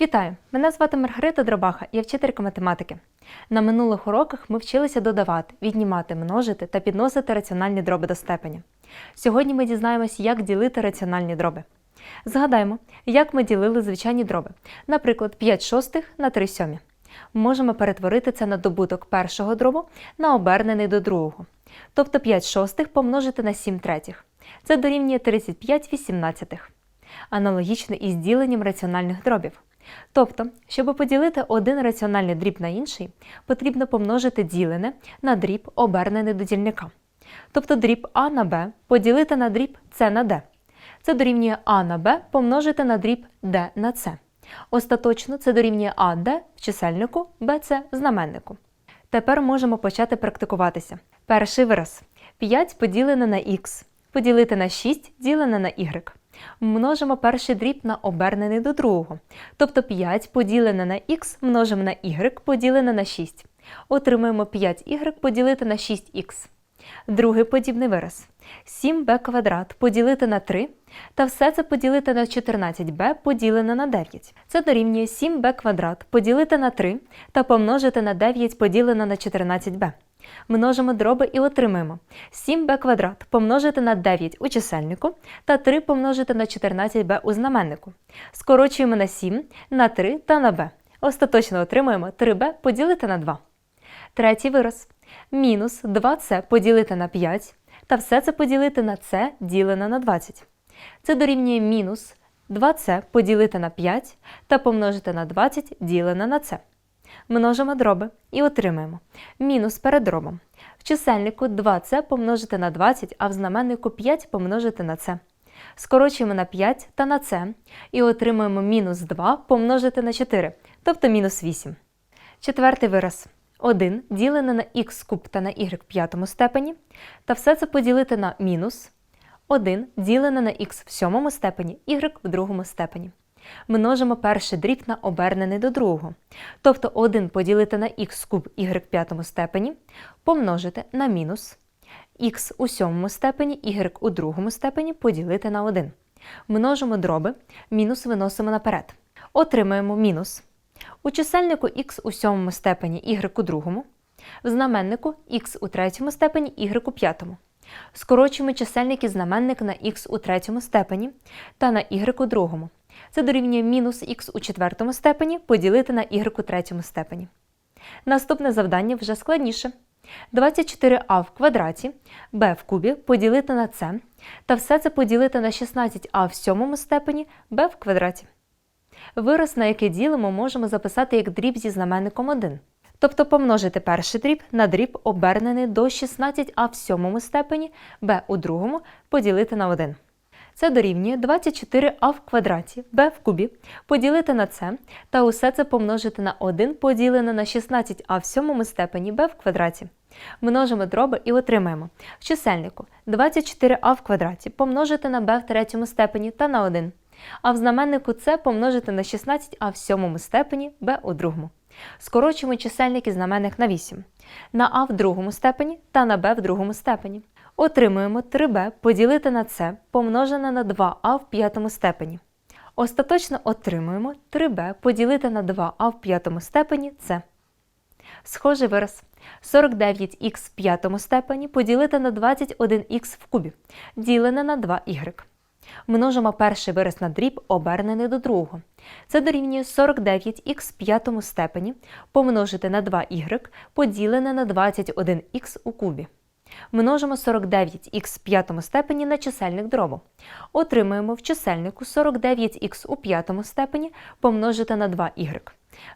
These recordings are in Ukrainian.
Вітаю! Мене звати Маргарита Дробаха, я вчителька математики. На минулих уроках ми вчилися додавати, віднімати, множити та підносити раціональні дроби до степеня. Сьогодні ми дізнаємось, як ділити раціональні дроби. Згадаємо, як ми ділили звичайні дроби, наприклад, 5 шостих на 3 сьомі. Можемо перетворити це на добуток першого дробу на обернений до другого. Тобто 5 шостих помножити на 7 третіх. Це дорівнює 35 вісімнадцятих. Аналогічно із діленням раціональних дробів. Тобто, щоб поділити один раціональний дріб на інший, потрібно помножити ділене на дріб, обернений до дільника. Тобто дріб А на Б поділити на дріб С на Д. Це дорівнює А на Б помножити на дріб Д на С. Остаточно це дорівнює АД в чисельнику, БЦ в знаменнику. Тепер можемо почати практикуватися. Перший вираз. 5 поділене на х, поділити на 6 ділене на y. Множимо перший дріб на обернений до другого. Тобто 5 поділене на х множимо на y поділене на 6. Отримаємо 5y поділити на 6х. Другий подібний вираз. 7b квадрат поділити на 3 та все це поділити на 14b поділене на 9. Це дорівнює 7b квадрат поділити на 3 та помножити на 9 поділене на 14b. Множимо дроби і отримаємо 7b квадрат помножити на 9 у чисельнику та 3 помножити на 14b у знаменнику. Скорочуємо на 7, на 3 та на b. Остаточно отримуємо 3b поділити на 2. Третій вираз. Мінус 2c поділити на 5 та все це поділити на c ділене на 20. Це дорівнює мінус 2c поділити на 5 та помножити на 20 ділене на c. Множимо дроби і отримаємо мінус перед дробом. В чисельнику 2c помножити на 20, а в знаменнику 5 помножити на c. Скорочуємо на 5 та на c і отримуємо мінус 2 помножити на 4, тобто мінус 8. Четвертий вираз. 1 ділене на х куб та на y в п'ятому степені, та все це поділити на мінус 1 ділене на х в сьомому степені, y в другому степені. Множимо перший дріб на обернений до другого. Тобто 1 поділити на х куб в п'ятому степені, помножити на мінус х у сьомому степені, y у другому степені поділити на 1. Множимо дроби, мінус виносимо наперед. Отримаємо мінус. У чисельнику х у сьомому степені y у другому, в знаменнику х у третьому степені y у п'ятому. Скорочуємо чисельник і знаменник на х у третьому степені та на y у другому. Це дорівнює мінус х у четвертому степені поділити на y у третьому степені. Наступне завдання вже складніше. 24а в квадраті, b в кубі поділити на c, та все це поділити на 16а в сьомому степені b в квадраті. Вираз, на який ділимо, можемо записати як дріб зі знаменником 1. Тобто помножити перший дріб на дріб, обернений до 16а в сьомому степені, b у другому поділити на 1. Це дорівнює 24а в квадраті, b в кубі, поділити на c, та усе це помножити на 1 поділене на 16а в сьомому степені b в квадраті. Множимо дроби і отримаємо в чисельнику 24а в квадраті помножити на b в третьому степені та на 1 а в знаменнику С помножити на 16а в сьомому степені b у другому. Скорочуємо чисельник і знаменник на 8, на а в другому степені та на b в другому степені. Отримуємо 3b поділити на c помножене на 2а в п'ятому степені. Остаточно отримуємо 3b поділити на 2а в п'ятому степені c. Схожий вираз. 49х в п'ятому степені поділити на 21х в кубі, ділене на 2y. Множимо перший вираз на дріб, обернений до другого. Це дорівнює 49х в п'ятому степені помножити на 2y поділене на 21х у кубі. Множимо 49х в п'ятому степені на чисельник дробу. Отримуємо в чисельнику 49х у п'ятому степені помножити на 2y.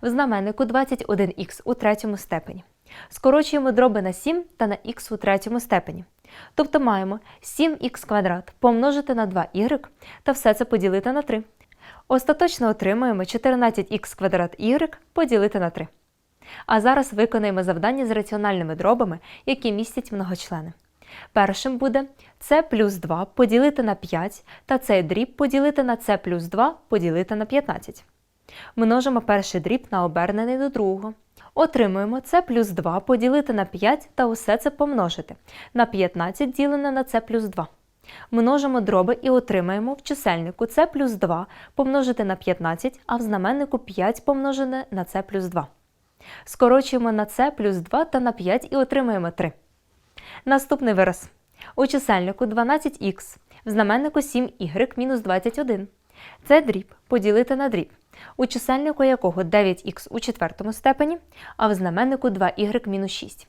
В знаменнику 21х у третьому степені. Скорочуємо дроби на 7 та на х у третьому степені. Тобто маємо 7х квадрат помножити на 2y та все це поділити на 3. Остаточно отримуємо 14х квадрат y поділити на 3. А зараз виконаємо завдання з раціональними дробами, які містять многочлени. Першим буде c плюс 2 поділити на 5 та цей дріб поділити на c плюс 2 поділити на 15. Множимо перший дріб на обернений до другого. Отримуємо c плюс 2 поділити на 5 та усе це помножити на 15 ділене на c плюс 2. Множимо дроби і отримаємо в чисельнику це плюс 2 помножити на 15, а в знаменнику 5 помножене на це плюс 2. Скорочуємо на це плюс 2 та на 5 і отримаємо 3. Наступний вираз. У чисельнику 12х, в знаменнику 7y мінус 21. Це дріб поділити на дріб, у чисельнику якого 9х у четвертому степені, а в знаменнику 2y мінус 6.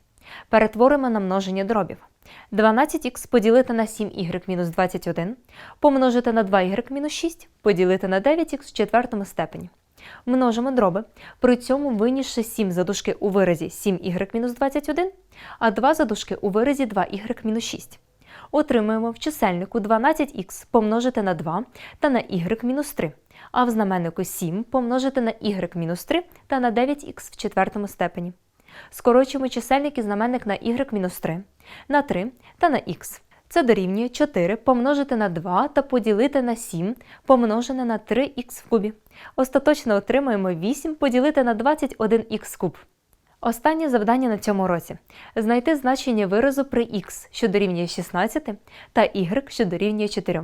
Перетворимо на множення дробів. 12х поділити на 7y мінус 21, помножити на 2y мінус 6, поділити на 9х в четвертому степені. Множимо дроби, при цьому винісши 7 задушки у виразі 7y-21, а 2 задушки у виразі 2y-6. Отримуємо в чисельнику 12х помножити на 2 та на y-3, а в знаменнику 7 помножити на y-3 та на 9х в четвертому степені. Скорочуємо чисельник і знаменник на y-3, на 3 та на х. Це дорівнює 4 помножити на 2 та поділити на 7 помножене на 3х в кубі. Остаточно отримаємо 8 поділити на 21х куб. Останнє завдання на цьому році знайти значення виразу при х, що дорівнює 16, та y, що дорівнює 4.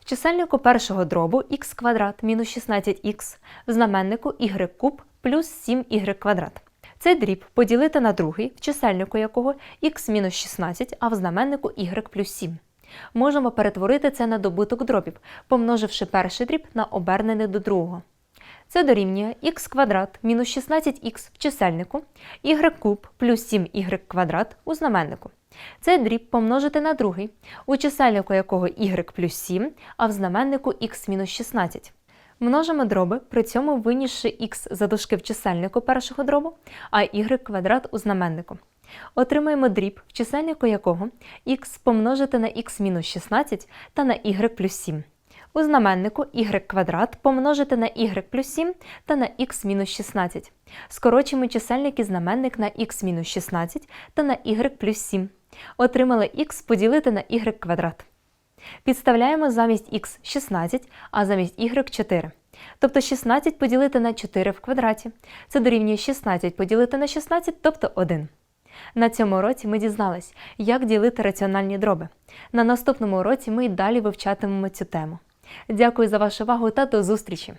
В чисельнику першого дробу х квадрат мінус 16х, в знаменнику y куб плюс 7y квадрат. Цей дріб поділити на другий, в чисельнику якого х мінус 16, а в знаменнику y плюс 7. Можемо перетворити це на добуток дробів, помноживши перший дріб на обернений до другого. Це дорівнює х квадрат мінус 16х в чисельнику, y куб плюс 7y квадрат у знаменнику. Цей дріб помножити на другий, у чисельнику якого y плюс 7, а в знаменнику х мінус 16. Множимо дроби, при цьому винісши х за дужки в чисельнику першого дробу, а y квадрат у знаменнику. Отримаємо дріб, в чисельнику якого х помножити на х мінус 16 та на y плюс 7. У знаменнику y квадрат помножити на y плюс 7 та на х мінус 16. Скорочуємо чисельник і знаменник на х мінус 16 та на y плюс 7. Отримали х поділити на y квадрат. Підставляємо замість х 16, а замість y 4. Тобто 16 поділити на 4 в квадраті. Це дорівнює 16 поділити на 16, тобто 1. На цьому уроці ми дізнались, як ділити раціональні дроби. На наступному уроці ми й далі вивчатимемо цю тему. Дякую за вашу увагу та до зустрічі!